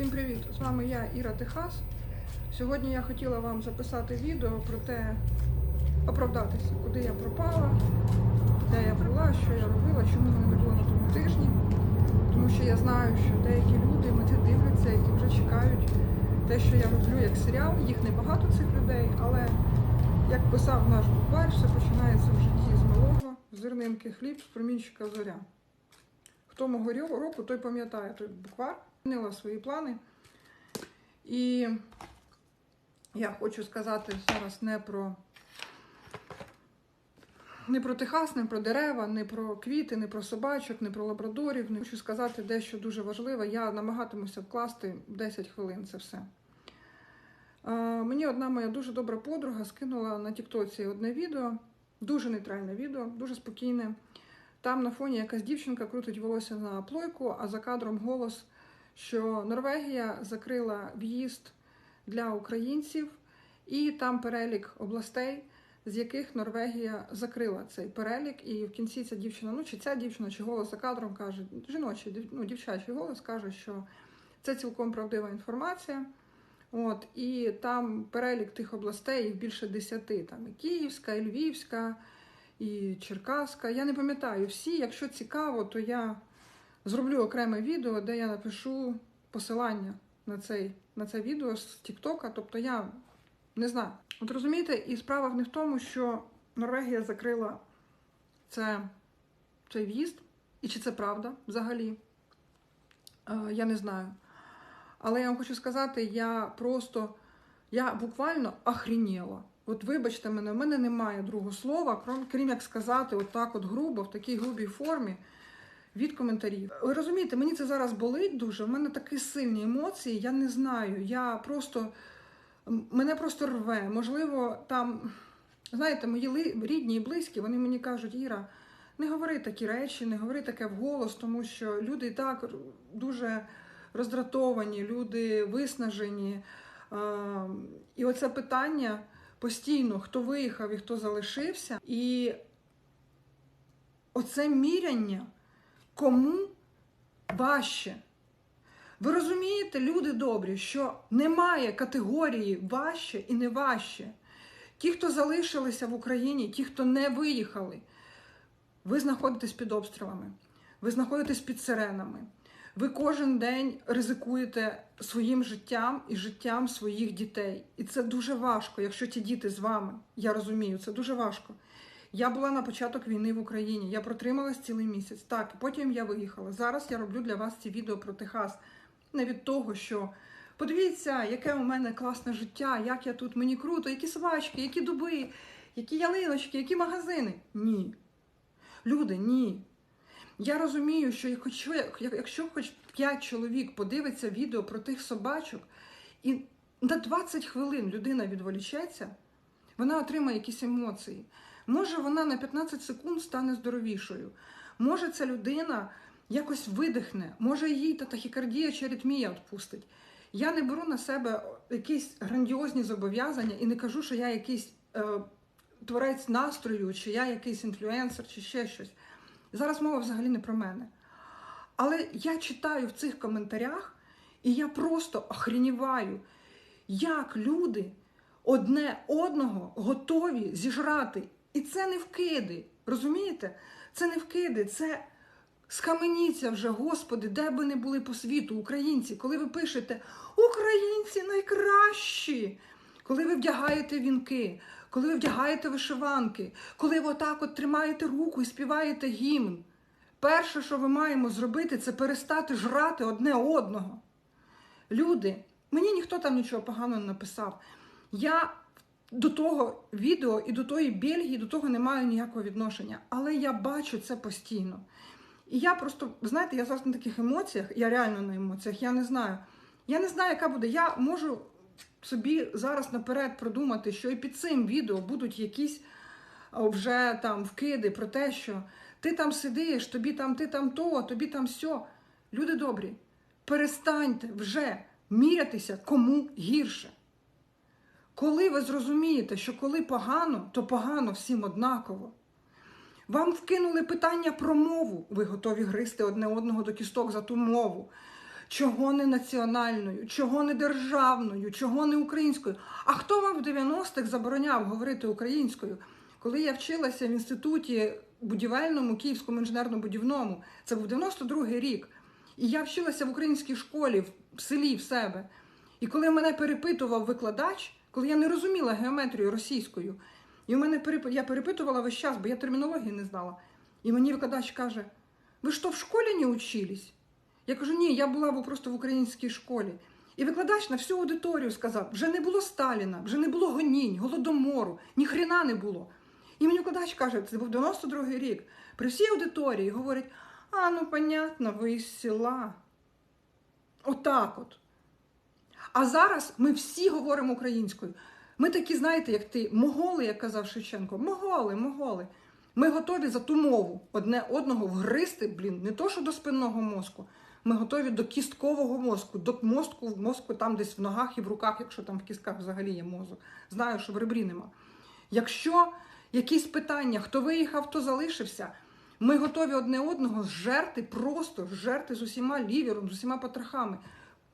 Всім привіт! З вами я, Іра Техас. Сьогодні я хотіла вам записати відео про те, оправдатися, куди я пропала, де я була, що я робила, чому мене не було на тому тижні. Тому що я знаю, що деякі люди мене дивляться, які вже чекають те, що я роблю як серіал. Їх небагато цих людей, але як писав наш буквар, все починається в житті з малого, зернинки хліб, з промінчика зоря. Хто мого року, той пам'ятає той буквар, змінила свої плани. І я хочу сказати зараз не про не про Техас, не про дерева, не про квіти, не про собачок, не про лабрадорів. Не хочу сказати дещо дуже важливе. Я намагатимуся вкласти 10 хвилин це все. А, мені одна моя дуже добра подруга скинула на Тіктоці одне відео, дуже нейтральне відео, дуже спокійне. Там на фоні якась дівчинка крутить волосся на плойку, а за кадром голос, що Норвегія закрила в'їзд для українців, і там перелік областей, з яких Норвегія закрила цей перелік. І в кінці ця дівчина, ну чи ця дівчина, чи голос за кадром каже, жіночий, ну, дівчачий голос каже, що це цілком правдива інформація. От, і там перелік тих областей, їх більше десяти. Там і Київська, і Львівська, і Черкаська. Я не пам'ятаю всі. Якщо цікаво, то я зроблю окреме відео, де я напишу посилання на, цей, на це відео з Тіктока. Тобто я не знаю. От розумієте, і справа не в тому, що Норвегія закрила це, цей в'їзд, і чи це правда взагалі. Е, я не знаю. Але я вам хочу сказати, я просто, я буквально охрініла. От вибачте мене, в мене немає другого слова, крім, як сказати, отак от грубо, в такій грубій формі від коментарів. Ви розумієте, мені це зараз болить дуже. В мене такі сильні емоції, я не знаю. Я просто мене просто рве. Можливо, там, знаєте, мої рідні і близькі, вони мені кажуть, Іра, не говори такі речі, не говори таке вголос, тому що люди і так дуже роздратовані, люди виснажені. Е, І оце питання постійно, хто виїхав і хто залишився. І оце міряння, кому важче. Ви розумієте, люди добрі, що немає категорії важче і не важче. Ті, хто залишилися в Україні, ті, хто не виїхали, ви знаходитесь під обстрілами, ви знаходитесь під сиренами. Ви кожен день ризикуєте своїм життям і життям своїх дітей. І це дуже важко, якщо ті діти з вами. Я розумію, це дуже важко. Я була на початок війни в Україні. Я протрималась цілий місяць. Так, потім я виїхала. Зараз я роблю для вас ці відео про Техас. Не від того, що подивіться, яке у мене класне життя, як я тут, мені круто, які собачки, які дуби, які ялиночки, які магазини. Ні. Люди, ні. Я розумію, що якщо, хоч 5 чоловік подивиться відео про тих собачок, і на 20 хвилин людина відволічеться, вона отримає якісь емоції. Може, вона на 15 секунд стане здоровішою. Може, ця людина якось видихне, може, їй та тахікардія чи аритмія відпустить. Я не беру на себе якісь грандіозні зобов'язання і не кажу, що я якийсь е, творець настрою, чи я якийсь інфлюенсер, чи ще щось. Зараз мова взагалі не про мене. Але я читаю в цих коментарях, і я просто охреніваю, як люди одне одного готові зіжрати. І це не вкиди. Розумієте? Це не вкиди, це схаменіться вже, Господи, де би не були по світу, українці, коли ви пишете Українці найкращі, коли ви вдягаєте вінки, коли ви вдягаєте вишиванки, коли ви отак от тримаєте руку і співаєте гімн. Перше, що ми маємо зробити, це перестати жрати одне одного. Люди, мені ніхто там нічого поганого не написав. Я до того відео і до тої Бельгії, до того не маю ніякого відношення. Але я бачу це постійно. І я просто, знаєте, я зараз на таких емоціях, я реально на емоціях, я не знаю. Я не знаю, яка буде. Я можу собі зараз наперед продумати, що і під цим відео будуть якісь вже там вкиди про те, що ти там сидиш, тобі там ти там то, тобі там сьо. Люди добрі, перестаньте вже мірятися кому гірше. Коли ви зрозумієте, що коли погано, то погано всім однаково. Вам вкинули питання про мову. Ви готові гризти одне одного до кісток за ту мову. чого не національною, чого не державною, чого не українською. А хто вам в 90-х забороняв говорити українською? Коли я вчилася в інституті будівельному, Київському інженерно-будівному, це був 92-й рік. І я вчилася в українській школі в селі в себе. І коли мене перепитував викладач, коли я не розуміла геометрію російською, і в мене переп... я перепитувала весь час, бо я термінології не знала. І мені викладач каже: Ви що, в школі не учились? Я кажу, ні, я була просто в українській школі. І викладач на всю аудиторію сказав: вже не було Сталіна, вже не було гонінь, голодомору, ні хрена не було. І мені викладач каже, це був 92-й рік. При всій аудиторії говорить: а, ну понятно, ви із села. Отак от. А зараз ми всі говоримо українською. Ми такі, знаєте, як ти, моголи, як казав Шевченко, моголи, моголи. Ми готові за ту мову одне одного вгристи, блін, не то, що до спинного мозку. Ми готові до кісткового мозку, до мозку, мозку там десь в ногах і в руках, якщо там в кістках взагалі є мозок. Знаю, що в ребрі нема. Якщо якісь питання, хто виїхав, хто залишився, ми готові одне одного зжерти, просто зжерти з усіма лівером, з усіма потрохами.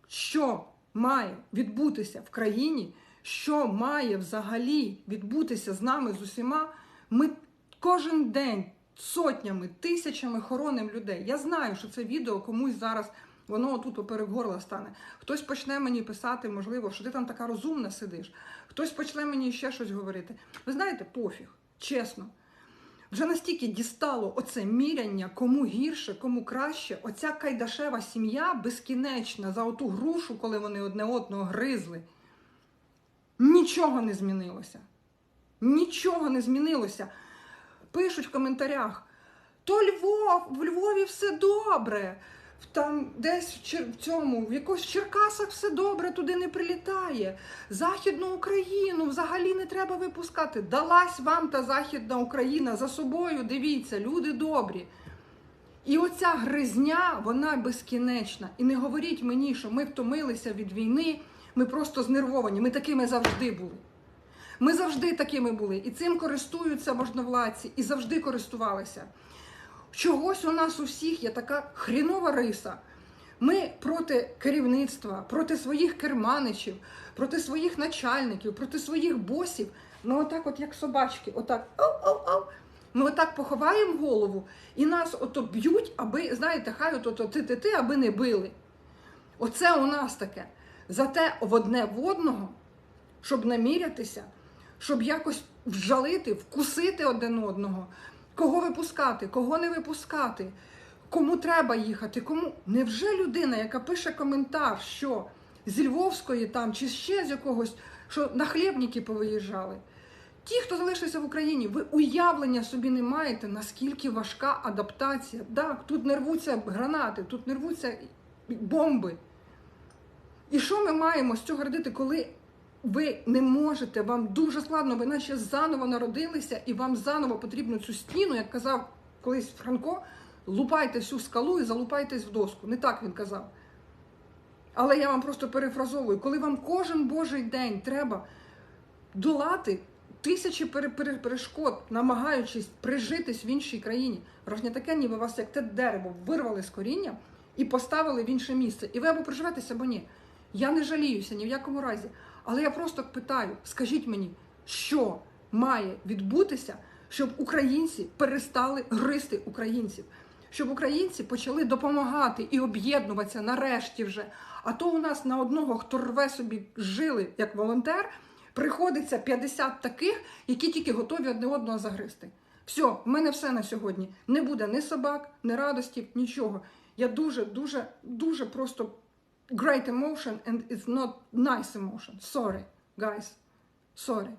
Що має відбутися в країні, що має взагалі відбутися з нами, з усіма, ми кожен день сотнями, тисячами хороним людей. Я знаю, що це відео комусь зараз. Воно отут поперек горла стане. Хтось почне мені писати, можливо, що ти там така розумна сидиш. Хтось почне мені ще щось говорити. Ви знаєте, пофіг, чесно. Вже настільки дістало оце міряння, кому гірше, кому краще. Оця кайдашева сім'я безкінечна за оту грушу, коли вони одне одного гризли. Нічого не змінилося. Нічого не змінилося. Пишуть в коментарях: то Львов, в Львові все добре. Там десь в, цьому, в якось Черкасах все добре, туди не прилітає. Західну Україну взагалі не треба випускати. Далась вам та Західна Україна за собою, дивіться, люди добрі. І оця гризня, вона безкінечна. І не говоріть мені, що ми втомилися від війни, ми просто знервовані. Ми такими завжди були. Ми завжди такими були. І цим користуються можновладці, і завжди користувалися. Чогось у нас у всіх є така хрінова риса. Ми проти керівництва, проти своїх керманичів, проти своїх начальників, проти своїх босів. Ми отак, от як собачки, отак ау-ау-ау. Ми отак поховаємо голову і нас ото б'ють, аби, знаєте, хай ото ти-ти-ти, аби не били. Оце у нас таке. Зате в одне в одного, щоб намірятися, щоб якось вжалити, вкусити один одного. Кого випускати, кого не випускати, кому треба їхати, кому. Невже людина, яка пише коментар, що з Львовської там чи ще з якогось, що на хлібники повиїжджали? Ті, хто залишився в Україні, ви уявлення собі не маєте, наскільки важка адаптація. Так, тут не рвуться гранати, тут не рвуться бомби. І що ми маємо з цього радити, коли ви не можете, вам дуже складно, ви наче заново народилися, і вам заново потрібно цю стіну, як казав колись Франко, лупайте всю скалу і залупайтесь в доску. Не так він казав. Але я вам просто перефразовую, коли вам кожен божий день треба долати тисячі перешкод, намагаючись прижитись в іншій країні, таке, ніби вас як те дерево вирвали з коріння і поставили в інше місце. І ви або приживетеся, або ні. Я не жаліюся ні в якому разі. Але я просто питаю: скажіть мені, що має відбутися, щоб українці перестали гризти українців, щоб українці почали допомагати і об'єднуватися нарешті вже. А то у нас на одного, хто рве собі жили як волонтер, приходиться 50 таких, які тільки готові одне одного загризти. Все, в мене все на сьогодні. Не буде ні собак, ні радості, нічого. Я дуже, дуже, дуже просто great emotion and it's not nice emotion. Sorry, guys. Sorry.